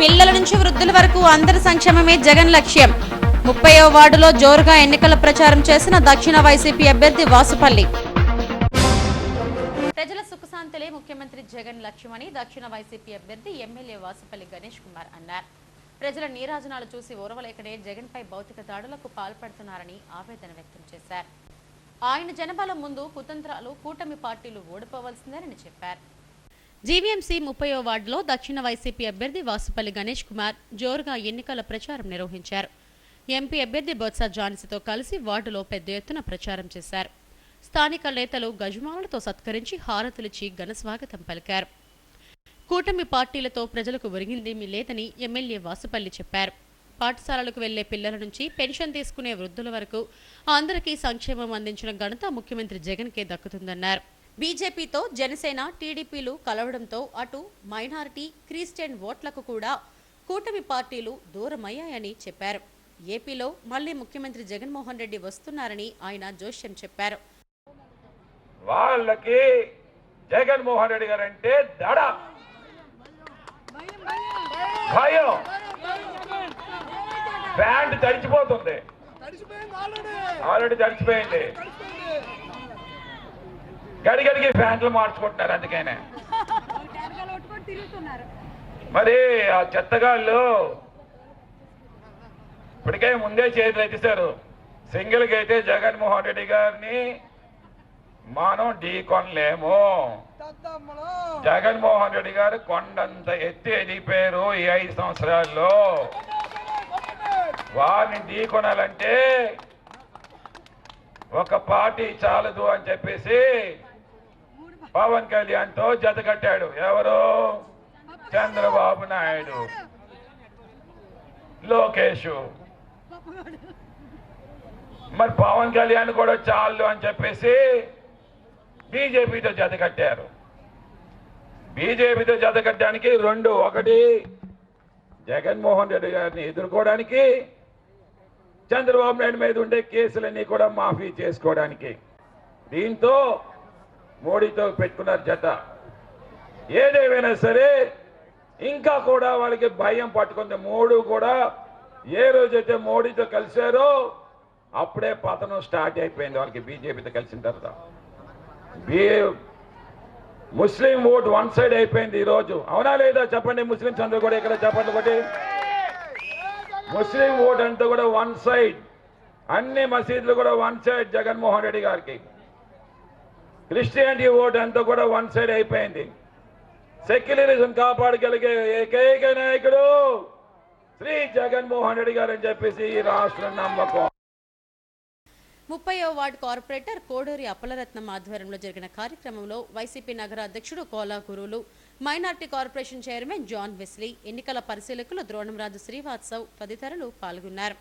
పిల్లల నుంచి వృద్ధుల వరకు అందరి సంక్షేమమే జగన్ లక్ష్యం. ముప్పయో వార్డులో జోరుగా ఎన్నికల ప్రచారం చేసిన దక్షిణ వైసీపీ అభ్యర్థి వాసుపల్లి. ప్రజల సుఖశాంతులే ముఖ్యమంత్రి జగన్ లక్ష్యమని దక్షిణ వైసీపీ అభ్యర్థి ఎమ్మెల్యే వాసుపల్లి గణేష్ కుమార్ అన్నారు. ప్రజల నీరాజనాలు చూసి ఓర్వలేకనే జగన్ పై భౌతిక దాడులకు పాల్పడుతున్నారని ఆవేదన వ్యక్తం చేశారు. ఆయన జనబలం ముందు కుతంత్రాలు కూటమి పార్టీలు ఓడిపోవలసిందేనని చెప్పారు. జీవీఎంసీ ముప్పయో వార్డులో దక్షిణ వైసీపీ అభ్యర్థి వాసుపల్లి గణేష్ కుమార్ జోరుగా ఎన్నికల ప్రచారం నిర్వహించారు. ఎంపీ అభ్యర్థి బొత్స జాన్సీతో కలిసి వార్డులో పెద్ద ఎత్తున ప్రచారం చేశారు. స్థానిక నేతలు గజమాలతో సత్కరించి హారతులిచ్చి ఘన స్వాగతం పలికారు. కూటమి పార్టీలతో ప్రజలకు ఒరిగిందేమీ లేదని ఎమ్మెల్యే వాసుపల్లి చెప్పారు. పాఠశాలలకు వెళ్ళే పిల్లల నుంచి పెన్షన్ తీసుకునే వృద్ధుల వరకు అందరికీ సంక్షేమం అందించిన ఘనత ముఖ్యమంత్రి జగన్కే దక్కుతుందన్నారు. బీజేపీతో జనసేన టీడీపీలు కలవడంతో అటు మైనారిటీ క్రిస్టియన్ ఓట్లకు కూడా కూటమి పార్టీలు దూరమయ్యాయని చెప్పారు. ఏపీలో మళ్ళీ ముఖ్యమంత్రి జగన్మోహన్ రెడ్డి వస్తున్నారని ఆయన జోష్యం చెప్పారు. వాళ్ళకి జగన్మోహన్ రెడ్డి గారు అంటే దడ. భయం. ప్యాంట్ తడిచిపోతుంది. ఆల్రెడీ తడిచిపోయింది. గడిగడికి ప్యాంట్లు మార్చుకుంటున్నారు అందుకనే. మరి ఆ చెత్తగాళ్ళు ఇప్పటికే ముందే చేతులు ఎత్తిశారు సింగిల్కి అయితే జగన్మోహన్ రెడ్డి గారిని మనం ఢీ కొనలేము జగన్మోహన్ రెడ్డి గారు కొండంత ఎత్తి ఎదిగిపోయారు ఈ ఐదు సంవత్సరాల్లో. వారిని ఢీ కొనాలంటే ఒక పార్టీ చాలదు అని చెప్పేసి పవన్ కళ్యాణ్తో జత కట్టాడు. ఎవరు? చంద్రబాబు నాయుడు. లోకేష్. మరి పవన్ కళ్యాణ్ కూడా చాలు అని చెప్పేసి బీజేపీతో జత కట్టారు. బీజేపీతో జత కట్టడానికి రెండు ఒకటి. జగన్మోహన్ రెడ్డి గారిని ఎదుర్కోవడానికి చంద్రబాబు నాయుడు మీద ఉండే కేసులన్నీ కూడా మాఫీ చేసుకోవడానికి. దీంతో మోడీతో పెట్టుకున్నారు జత. ఏదేమైనా సరే ఇంకా కూడా వాళ్ళకి భయం పట్టుకుంది. మోడీ కూడా ఏ రోజైతే మోడీతో కలిశారో అప్పుడే పతనం స్టార్ట్ అయిపోయింది వాళ్ళకి బీజేపీతో కలిసిన తర్వాత. బీ ముస్లిం ఓట్ వన్ సైడ్ అయిపోయింది ఈరోజు అవునా లేదా చెప్పండి? ముస్లింస్ అందరూ కూడా ఇక్కడ చెప్పండి ఒకటి. ముస్లిం ఓట్ అంతా కూడా వన్ సైడ్. అన్ని మసీదులు కూడా వన్ సైడ్ జగన్మోహన్ రెడ్డి గారికి. క్రిస్టియానిటీ ఓట్ అంతా కూడా వన్ సైడ్ అయిపోయింది. సెక్యులరిజం కాపాడగలిగే ఏకైక నాయకుడు శ్రీ జగన్మోహన్ రెడ్డి గారు అని చెప్పేసి ఈ రాష్ట్ర నమ్మకం. ముప్పయో వార్డు కార్పొరేటర్ కోడూరి అప్పలరత్నం ఆధ్వర్యంలో జరిగిన కార్యక్రమంలో వైసీపీ నగర అధ్యక్షుడు Kola Guruvulu minority corporation chairman John Wesley ఎన్నికల పరిశీలకులు ద్రోణంరాజు శ్రీవాత్సవ్ తదితరులు పాల్గొన్నారు.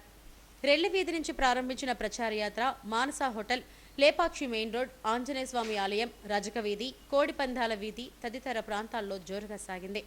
రెల్లి వీధి నుంచి ప్రారంభించిన ప్రచార యాత్ర Manasa hotel Lepakshi main road Anjaneyaswamy ఆలయం రజక వీధి కోడిపందాల వీధి తదితర ప్రాంతాల్లో జోరుగా సాగింది.